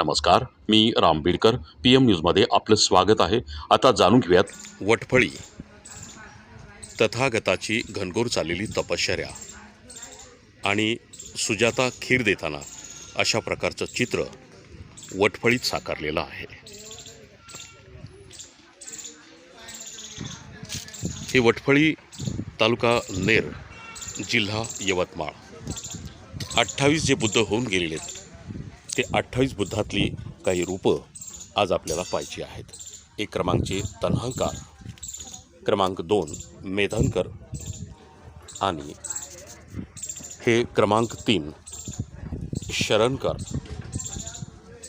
नमस्कार मी Ram Beedkar P M न्यूजमध्ये आपलं स्वागत आहे. आता जाणून घेऊयात वटफळी. तथागताची घनघोर चाललेली तपश्चर्या आणि सुजाता खीर देताना अशा प्रकारचं चित्र वटफळीत साकारलेलं आहे. हे वटफळी तालुका नेर जिल्हा यवतमाळ. अठ्ठावीस जे बुद्ध होऊन गेलेले आहेत. ते अठ्ठावीस बुद्धातली काही रूपं आज आपल्याला पाहिजे आहेत. एक क्रमांकचे तन्हंकार क्रमांक दोन मेधनकर आणि हे क्रमांक तीन शरणकर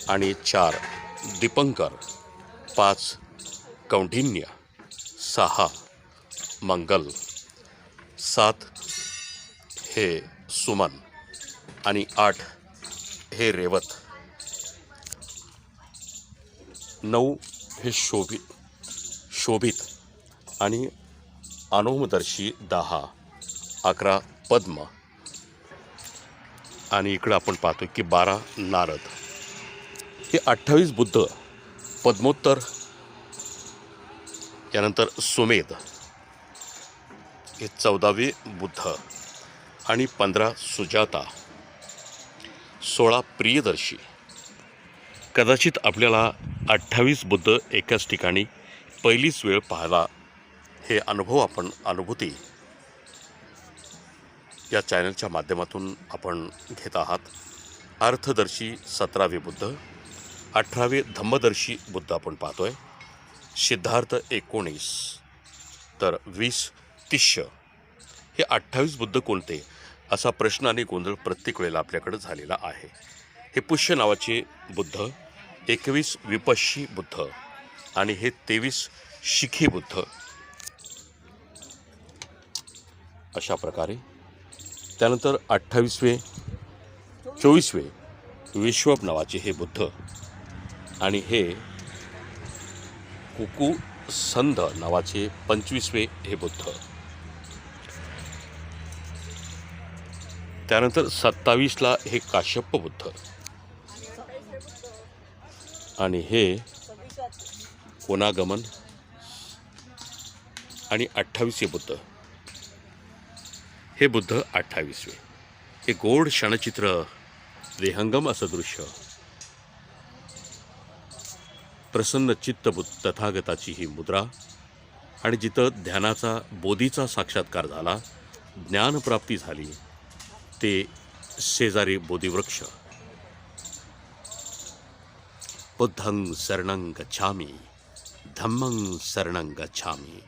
आणि चार दीपंकर पाच कौंडिन्य सहा मंगल सात हे सुमन आणि आठ हे रेवत. नऊ हे शोभित शोभित आणि अनोमदर्शी दहा अकरा पद्म. आणि इकडं आपण पाहतो की बारा नारद. हे अठ्ठावीस बुद्ध पद्मोत्तर यानंतर सुमेध. हे चौदावे बुद्ध आणि पंधरा सुजाता. सोळा प्रियदर्शी. कदाचित आपल्याला अठ्ठावीस बुद्ध एकाच ठिकाणी पहिलीच वेळ पाहायला हे अनुभव आपण अनुभूती या चॅनलच्या माध्यमातून आपण घेत आहात. अर्थदर्शी सतरावे बुद्ध अठरावे धम्मदर्शी बुद्ध आपण पाहतो आहे सिद्धार्थ एकोणीस. तर वीस तिश्य हे अठ्ठावीस बुद्ध कोणते? असा प्रश्न आणि गोंधळ प्रत्येक वेळेला आपल्याकडे झालेला आहे. हे पुष्य नावाचे बुद्ध एकवीस विपश्शी बुद्ध आणि हे तेवीस शिखी बुद्ध. अशा प्रकारे त्यानंतर अठ्ठावीसवे चोवीसवे विश्वप नावाचे हे बुद्ध आणि हे कुकू संध नावाचे पंचवीसवे हे बुद्ध. त्यानंतर सत्तावीसला हे काश्यप बुद्ध. आणि हे कोणागमन आणि अठ्ठावीसवे बुद्ध. हे बुद्ध अठ्ठावीसवे. हे गोड क्षणचित्र देहंगम असं दृश्य. प्रसन्न चित्त बुद्ध तथागताची ही मुद्रा आणि जिथं ध्यानाचा बोधीचा साक्षात्कार झाला ज्ञानप्राप्ती झाली ते शेजारी बोधिवृक्ष. बुद्धं शरणं गच्छामि धम्मं शरणं गच्छामि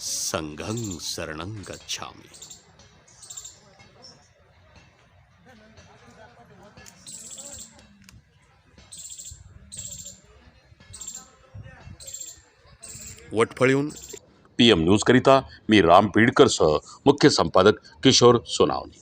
संघं शरणं गच्छामि। वटफळीहून पी एम न्यूजकरिता मी राम बीडकरसह मुख्य संपादक किशोर सोनावणी